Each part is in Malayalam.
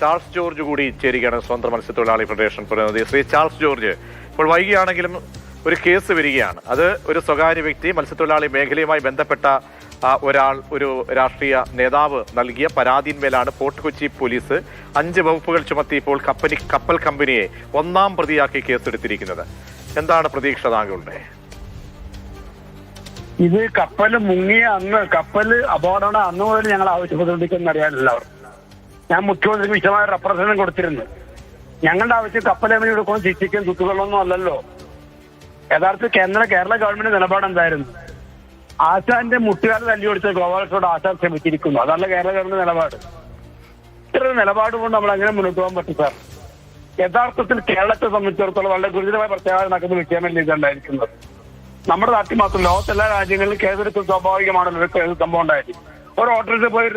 ചാൾസ് ജോർജ് കൂടി ചേരുകയാണ് സ്വന്തം മത്സ്യത്തൊഴിലാളി ഫെഡറേഷൻ പ്രതിനിധി. ശ്രീ ചാൾസ് ജോർജ് ഇപ്പോൾ വൈകിയാണെങ്കിലും ഒരു കേസ് വരികയാണ്. അത് ഒരു സ്വകാര്യ വ്യക്തി മത്സ്യത്തൊഴിലാളി മേഖലയുമായി ബന്ധപ്പെട്ട ഒരാൾ ഒരു രാഷ്ട്രീയ നേതാവ് നൽകിയ പരാതിന്മേലാണ് ഫോർട്ട് കൊച്ചി പോലീസ് അഞ്ച് വകുപ്പുകൾ ചുമത്തി ഇപ്പോൾ കപ്പനി കപ്പൽ കമ്പനിയെ ഒന്നാം പ്രതിയാക്കി കേസെടുത്തിരിക്കുന്നത്. എന്താണ് പ്രതീക്ഷ താങ്കളുടെ? ഇത് കപ്പൽ മുങ്ങിയ അന്ന് കപ്പൽ അപകടമാണ് അന്ന് മുതൽ ഞങ്ങൾ ആവശ്യപ്പെട്ടുകൊണ്ടിരിക്കുന്ന അറിയാൻ എല്ലാവരും ഞാൻ മുഖ്യമന്ത്രിക്ക് വിശദമായ റെപ്രസെന്റേഷൻ കൊടുത്തിരുന്നു. ഞങ്ങളുടെ ആവശ്യം കപ്പലേമനി കൊടുക്കുന്ന ശിക്ഷിക്കും കുത്തുകളൊന്നും അല്ലല്ലോ. യഥാർത്ഥ കേന്ദ്ര കേരള ഗവൺമെന്റ് നിലപാട് എന്തായിരുന്നു? ആശാന്റെ മുട്ടുകാരെ തല്ലി കൊടുത്ത ഗോപാലത്തോട് ആശാൻ ശ്രമിച്ചിരിക്കുന്നു അതല്ല കേരള ഗവൺമെന്റ് നിലപാട്. ഇത്ര നിലപാട് കൊണ്ട് നമ്മൾ അങ്ങനെ മുന്നോട്ട് പോകാൻ പറ്റും സാർ യഥാർത്ഥത്തിൽ കേരളത്തെ സംബന്ധിച്ചിടത്തോളം വളരെ ഗുരുതരമായ പ്രത്യേകത നടക്കുന്ന വിഷയമല്ല ഇതുണ്ടായിരിക്കുന്നത് നമ്മുടെ നാട്ടിൽ മാത്രം ലോകത്തെല്ലാ രാജ്യങ്ങളിലും കേസെടുത്ത് സ്വാഭാവികമാണല്ലോ കേസ് സംഭവം ഉണ്ടായത് ഒരു ഓട്ടോറിൽ പോയി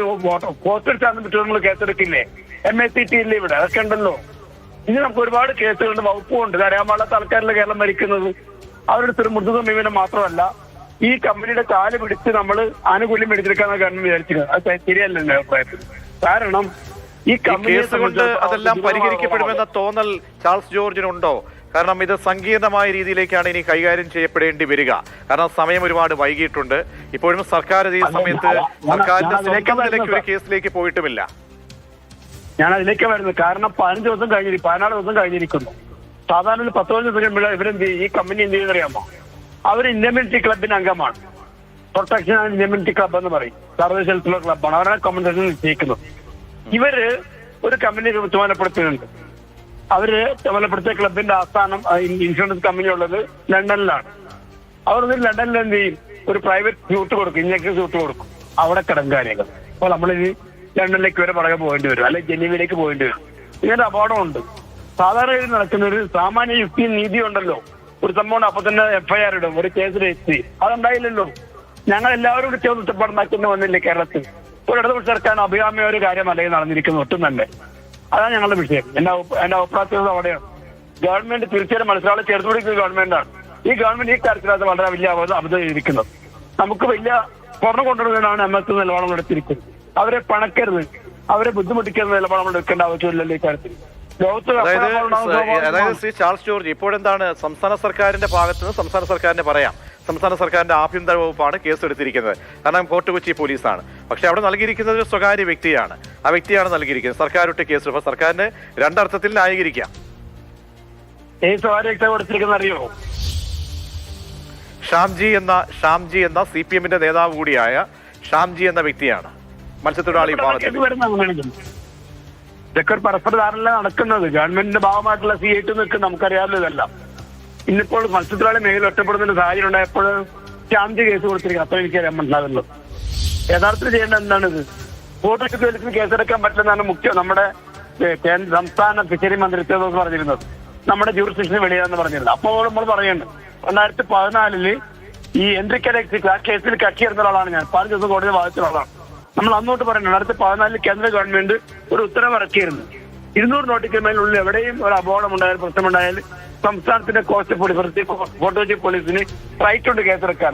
പോസ്റ്റടിച്ചാന്ന് അടിച്ചാൽ പറ്റും നമ്മൾ കേസെടുക്കില്ലേ? എം എ സി ടി ഇല്ലേ ഇവിടെ അതൊക്കെ ഉണ്ടല്ലോ. ഇനി നമുക്ക് ഒരുപാട് കേസുകളുണ്ട് വകുപ്പുണ്ട് അറിയാൻ പാടാത്ത ആൾക്കാരിലെ കേരളം ഭരിക്കുന്നത്? അവരുടെ ഒരു മൃദു സമീപനം മാത്രമല്ല ഈ കമ്പനിയുടെ കാൽ പിടിച്ച് നമ്മൾ ആനുകൂല്യം പിടിച്ചെടുക്കാന്ന് ഗവൺമെന്റ് വിചാരിച്ചിരുന്നത്. അത് ശരിയല്ല എന്റെ അഭിപ്രായത്തിൽ? കാരണം ഈ കേസ് കൊണ്ട് അതെല്ലാം പരിഹരിക്കപ്പെടുമെന്ന തോന്നൽ ചാൾസ് ജോർജിനുണ്ടോ കാരണം ഇത് സങ്കീർണമായ രീതിയിലേക്കാണ് ഇനി കൈകാര്യം ചെയ്യപ്പെടേണ്ടി വരിക. കാരണം സമയം ഒരുപാട് വൈകിയിട്ടുണ്ട്. ഇപ്പോഴും സർക്കാർ ഈ സമയത്ത് സർക്കാരിന്റെ സ്വന്തം നിലയ്ക്ക് ഒരു കേസിലേക്ക് പോയിട്ടുമില്ല. ഞാൻ അതിലേക്ക് വരുന്നത് കാരണം പതിനഞ്ച് ദിവസം കഴിഞ്ഞിരിക്കും പതിനാല് ദിവസം കഴിഞ്ഞിരിക്കുന്നു. സാധാരണ ഒരു പത്ത് പതിനഞ്ച് ദിവസം കഴിയുമ്പോൾ ഇവരെന്ത് ചെയ്യും? ഈ കമ്പനി എന്ത് ചെയ്യുന്ന അറിയാമോ അവർ ഇൻഡമിനിറ്റി ക്ലബിന്റെ അംഗമാണ്. പ്രൊട്ടക്ഷൻ ആൻഡ് ഇൻഡമിനിറ്റി ക്ലബ് എന്ന് പറയും. സർവീസ് ക്ലബാണ് അവരാണ് കമ്പനി നിശ്ചയിക്കുന്നത്. ഇവർ ഒരു കമ്പനി ചുമതലപ്പെടുത്തുന്നുണ്ട് അവർ ചുമതലപ്പെടുത്തിയ ക്ലബിന്റെ ആസ്ഥാനം ഇൻഷുറൻസ് കമ്പനി ഉള്ളത് ലണ്ടനിലാണ് അവർ ലണ്ടനിൽ എന്ത് ചെയ്യും? ഒരു പ്രൈവറ്റ് സ്യൂട്ട് കൊടുക്കും. ഇഞ്ചക്ഷൻ സ്യൂട്ട് കൊടുക്കും. അവിടെ കിടക്കും കാര്യങ്ങൾ. നമ്മളിനി ലണ്ടനിലേക്ക് വരെ പുറകെ പോകേണ്ടി വരും. അല്ലെങ്കിൽ ജനീവയിലേക്ക് പോകേണ്ടി വരും. ഇങ്ങനെ അപകടമുണ്ട്. സാധാരണ നടക്കുന്ന ഒരു സാമാന്യ യുക്തിയും നീതി ഉണ്ടല്ലോ. ഒരു സംഭവം അപ്പൊ തന്നെ എഫ്ഐആർ ഇടും. ഒരു കേസ് രജിസ്റ്റർ അതുണ്ടായില്ലല്ലോ. ഞങ്ങൾ എല്ലാവരും കൂടി ചേർന്ന് ഒറ്റപ്പാടുണ്ടാക്കുന്ന വന്നില്ലേ കേരളത്തിൽ. ഒരു ഇടതുപക്ഷ സർക്കാർ അഭികാമ്യ ഒരു കാര്യമല്ല നടന്നിരിക്കുന്നത്. ഒട്ടും തന്നെ. അതാണ് ഞങ്ങളുടെ വിഷയം. എന്റെ എന്റെ അഭിപ്രായത്തിൽ അവിടെയാണ്. ഗവൺമെന്റ് തീർച്ചയായും മത്സരാളെ ചേർത്തുപിടിക്കുന്ന ഗവൺമെന്റാണ്. ഈ ഗവൺമെന്റ് ഈ കാര്യത്തിനകത്ത് വളരെ വലിയ അബദ്ധം ഇരിക്കുന്നത് നമുക്ക് വലിയ പുറം കൊണ്ടുവരുന്നതാണ് എം എസ് നിലപാടം എടുത്തിരിക്കുന്നത്. അവരെ പണക്കരുത്. അവരെ ബുദ്ധിമുട്ടിക്കുന്ന നിലപാടം എടുക്കേണ്ട ആവശ്യമില്ലല്ലോ ഈ കാര്യത്തിൽ. അതായത് ശ്രീ ചാൾസ് ജോർജ് ഇപ്പോഴെന്താണ് സംസ്ഥാന സർക്കാരിന്റെ ഭാഗത്ത് നിന്ന് സംസ്ഥാന സർക്കാരിന്റെ പറയാം. സംസ്ഥാന സർക്കാരിന്റെ ആഭ്യന്തര വകുപ്പാണ് കേസ് എടുത്തിരിക്കുന്നത്. കാരണം ഫോർട്ട് കൊച്ചി പോലീസാണ്. പക്ഷെ അവിടെ നൽകിയിരിക്കുന്നത് ഒരു സ്വകാര്യ വ്യക്തിയാണ്. ആ വ്യക്തിയാണ് നൽകിയിരിക്കുന്നത്. സർക്കാർ വിട്ട് കേസ്. അപ്പൊ സർക്കാരിന് രണ്ടർത്ഥത്തിൽ ന്യായീകരിക്കാം. ഈ സ്വകാര്യ വ്യക്തി കൊടുത്തിരിക്കുന്ന അറിയോ ഷാംജി എന്ന ഷാംജി എന്ന സി പി എമ്മിന്റെ നേതാവ് കൂടിയായ ഷാംജി എന്ന വ്യക്തിയാണ്. മത്സ്യത്തൊഴിലാളി വിഭാഗത്തിൽ. ഇതൊക്കെ ഒരു പരസ്പര ധാരണ നടക്കുന്നത്. ഗവൺമെന്റിന്റെ ഭാഗമായിട്ടുള്ള സി ഐ ടി നിൽക്കും നമുക്കറിയാവുന്ന ഇതെല്ലാം. ഇന്നിപ്പോൾ മത്സ്യത്തൊഴിലാളി മേഖല ഒറ്റപ്പെടുന്ന ഒരു സാഹചര്യം ഉണ്ടായപ്പോൾ ഷാംജി കേസ് കൊടുത്തിരിക്കുക അത്ര എനിക്കറിയാൻ മനസ്സിലാവുള്ളൂ യഥാർത്ഥത്തിൽ ചെയ്യേണ്ട എന്താണിത്? ഫോട്ടോ പോലീസിന് കേസെടുക്കാൻ പറ്റില്ലെന്നാണ് മുഖ്യം നമ്മുടെ സംസ്ഥാന ഫിഷറി മന്ത്രിത്വം എന്ന് പറഞ്ഞിരുന്നത്. നമ്മുടെ ജൂറിസ്ഡിക്ഷന് വെളിയാന്ന് പറഞ്ഞിരുന്നത്. അപ്പോൾ നമ്മൾ പറയുന്നുണ്ട്. രണ്ടായിരത്തി പതിനാലിൽ ഈ ആ കേസിൽ കക്ഷിയിരുന്ന ഒരാളാണ് ഞാൻ. പതിനഞ്ച് ദിവസം കോടതി വാദിച്ച ഒരാളാണ്. നമ്മൾ അന്നോട്ട് പറയുന്നത് രണ്ടായിരത്തി പതിനാലിൽ കേന്ദ്ര ഗവൺമെന്റ് ഒരു ഉത്തരവ് ഇറക്കിയിരുന്നു. ഇരുന്നൂറ് നോട്ടിക്കൽ മേലുള്ളിൽ എവിടെയും ഒരു അപകടം ഉണ്ടായാലും പ്രശ്നമുണ്ടായാലും സംസ്ഥാനത്തിന്റെ കോസ്റ്റ് പോലീസ് ഫോട്ടോജി പോലീസിന് റൈറ്റ് ഉണ്ട് കേസെടുക്കാൻ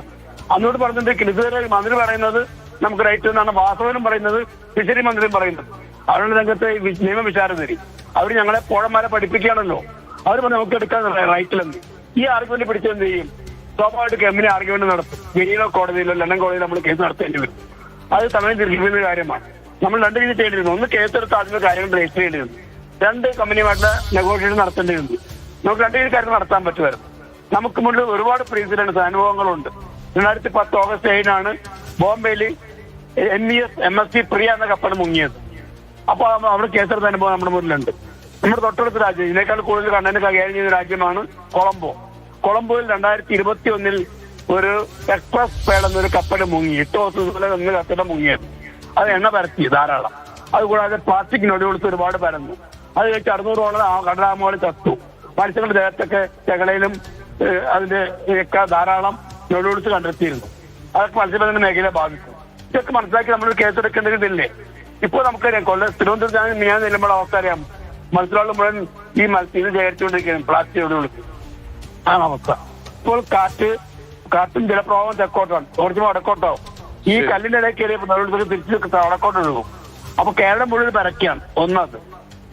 അന്നോട്ട് പറഞ്ഞിട്ട് ഇതുവരെ മന്ത്രി പറയുന്നത് നമുക്ക് റൈറ്റ് എന്നാണ് വാസവനും പറയുന്നത് ഫിഷറി മന്ത്രിയും പറയുന്നത്. അവരുടെ രംഗത്ത് നിയമ വിചാരം തരി വിചാരധരി അവർ ഞങ്ങളെ പോഴന്മാരെ പഠിപ്പിക്കുകയാണല്ലോ. അവർ പറഞ്ഞു നമുക്ക് എടുക്കാൻ റൈറ്റിലെന്ന് ഈ ആർഗ്യുമെന്റ് പിടിച്ചെന്ത് ചെയ്യും? സ്വാഭാവികമായിട്ട് കെമ്മിനെ ആർഗ്യുമെന്റ് നടത്തും. ഗലീലോ കോടതിയിലോ ലണ്ടൻ കോടതിയിലോ നമ്മൾ കേസ് നടത്തേണ്ടി വരും. അത് സമയം തിരിച്ചിരിക്കുന്ന കാര്യമാണ്. നമ്മൾ രണ്ട് രീതി ചെയ്യേണ്ടിരുന്നു ഒന്ന് കേസെടുത്ത് ആദ്യമേ കാര്യങ്ങൾ രജിസ്റ്റർ ചെയ്യേണ്ടിരുന്നു രണ്ട് കമ്പനിയുമായിട്ട് നെഗോഷിയേഷൻ നടത്തേണ്ടിയിരുന്നു നമുക്ക് രണ്ട് രീതി കാര്യങ്ങൾ നടത്താൻ പറ്റുമായിരുന്നു. നമുക്ക് മുന്നിൽ ഒരുപാട് പ്രീസിഡൻസ് അനുഭവങ്ങളുണ്ട്. രണ്ടായിരത്തി പത്ത് ഓഗസ്റ്റ് ഏഴിനാണ് ബോംബെയിൽ N E S M S C Priya എന്ന കപ്പൽ മുങ്ങിയത്. അപ്പോൾ അവിടെ കേസെടുത്ത അനുഭവം നമ്മുടെ മുന്നിലുണ്ട്. നമ്മുടെ തൊട്ടടുത്ത രാജ്യം ഇതിനേക്കാൾ കൂടുതൽ കണ്ണന് കൈകാര്യം ചെയ്യുന്ന രാജ്യമാണ് കൊളംബോ. കൊളംബോയിൽ രണ്ടായിരത്തി ഇരുപത്തി ഒന്നിൽ ഒരു എക്സ്പ്രസ് പേൾ എന്നൊരു കപ്പൽ മുങ്ങി. എട്ട് ദിവസം പോലെ നിന്ന് കപ്പല മുങ്ങിയത്. അത് എണ്ണ പരത്തി ധാരാളം. അതുകൂടാതെ പ്ലാസ്റ്റിക് നൊടികൊടുത്ത് ഒരുപാട് പരന്നു. അത് കഴിച്ച് അറുന്നൂറോളം ആ കടലാമോളി ചത്തു. മത്സ്യങ്ങളുടെ ദേഹത്തൊക്കെ ചെകളയിലും അതിന്റെ ഒക്കെ ധാരാളം നൊടികൊടുത്ത് കണ്ടെത്തിയിരുന്നു. അതൊക്കെ മത്സ്യബന്ധന മേഖലയെ ബാധിച്ചു. ഇതൊക്കെ മനസ്സിലാക്കി നമ്മൾ കേസെടുക്കേണ്ടതില്ലേ ഇപ്പോൾ നമുക്കറിയാം കൊല്ലം തിരുവനന്തപുരത്ത് ഞാൻ ചെല്ലുമ്പോൾ അവസ്ഥ അറിയാം. മുഴുവൻ ഈ മത്സ്യം ശേഖരിച്ചുകൊണ്ടിരിക്കുകയാണ് പ്ലാസ്റ്റിക് നൊടികൊടുത്ത് ആണ് അവസ്ഥ. ഇപ്പോൾ കാറ്റ് കാറ്റും ജലപ്രവാഹം തെക്കോട്ടാണ്. കുറച്ച് വടക്കോട്ടാവും. ഈ കല്ലിന്റെ ഇടയിൽ കയറിയപ്പോൾ നടുവിലേക്ക് തിരിച്ചു വടക്കോട്ട് ഒഴുകും. അപ്പൊ കേരളം മുഴുവൻ പരക്കുകയാണ്. ഒന്നത്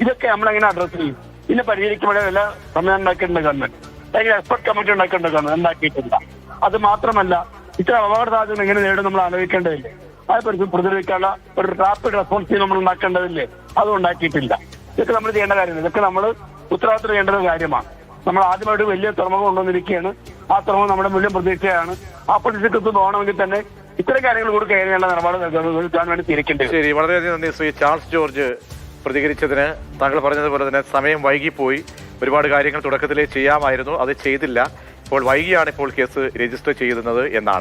ഇതൊക്കെ നമ്മൾ എങ്ങനെ അഡ്രസ് ചെയ്യും? ഇതിനെ പരിഹരിക്കുമ്പോഴേ എല്ലാ സമയം ഉണ്ടാക്കിയിട്ടുണ്ട് ഗവൺമെന്റ് അല്ലെങ്കിൽ എക്സ്പെർട്ട് കമ്മിറ്റി ഉണ്ടാക്കിയിട്ടുണ്ട് ഗവൺമെന്റ് ഉണ്ടാക്കിയിട്ടില്ല. അത് മാത്രമല്ല ഇത്ര അപകട സാധ്യത എങ്ങനെ നേടും നമ്മൾ ആലോചിക്കേണ്ടതില്ലേ? അതിനെ പ്രതിരോധിക്കാനുള്ള ഒരു റാപ്പിഡ് റെസ്പോൺസ് ചെയ്ത് നമ്മൾ ഉണ്ടാക്കേണ്ടതില്ലേ? അത് ഉണ്ടാക്കിയിട്ടില്ല. ഇതൊക്കെ നമ്മൾ ചെയ്യേണ്ട കാര്യമില്ല. ഇതൊക്കെ നമ്മൾ ഉത്തരവാദിത്വം ചെയ്യേണ്ട ഒരു കാര്യമാണ്. നമ്മൾ ആദ്യമായിട്ട് വലിയ തുറമുഖം കൊണ്ടുവന്നിരിക്കുകയാണ്. ആ തുറമുഖം നമ്മുടെ മുഴുവൻ പ്രതീക്ഷയാണ്. ആ പ്രതീക്ഷയ്ക്ക് പോകണമെങ്കിൽ തന്നെ ഇത്തരം കാര്യങ്ങൾ കൂടി കയറിയുള്ള നിലപാട് വേണ്ടി വരും. ശരി വളരെയധികം നന്ദി. ശ്രീ ചാൾസ് ജോർജ് പ്രതികരിച്ചതിന് താങ്കൾ പറഞ്ഞതുപോലെ തന്നെ സമയം വൈകിപ്പോയി. ഒരുപാട് കാര്യങ്ങൾ തുടക്കത്തിലേ ചെയ്യാമായിരുന്നു. അത് ചെയ്തില്ല. ഇപ്പോൾ വൈകിയാണ് ഇപ്പോൾ കേസ് രജിസ്റ്റർ ചെയ്യുന്നത് എന്നാണ്.